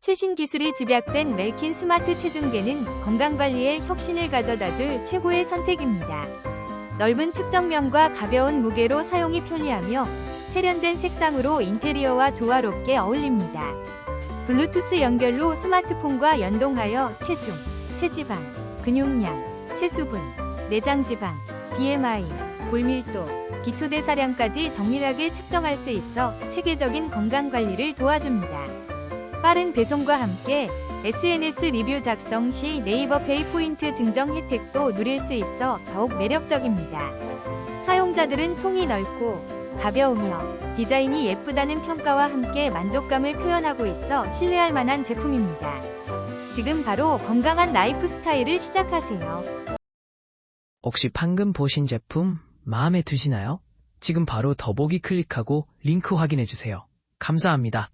최신 기술이 집약된 멜킨 스마트 체중계는 건강관리에 혁신을 가져다줄 최고의 선택입니다. 넓은 측정면과 가벼운 무게로 사용이 편리하며 세련된 색상으로 인테리어와 조화롭게 어울립니다. 블루투스 연결로 스마트폰과 연동하여 체중, 체지방, 근육량, 체수분, 내장지방, BMI, 골밀도, 기초대사량까지 정밀하게 측정할 수 있어 체계적인 건강관리를 도와줍니다. 빠른 배송과 함께 SNS 리뷰 작성 시 네이버 페이 포인트 증정 혜택도 누릴 수 있어 더욱 매력적입니다. 사용자들은 통이 넓고 가벼우며 디자인이 예쁘다는 평가와 함께 만족감을 표현하고 있어 신뢰할 만한 제품입니다. 지금 바로 건강한 라이프 스타일을 시작하세요. 혹시 방금 보신 제품 마음에 드시나요? 지금 바로 더보기 클릭하고 링크 확인해 주세요. 감사합니다.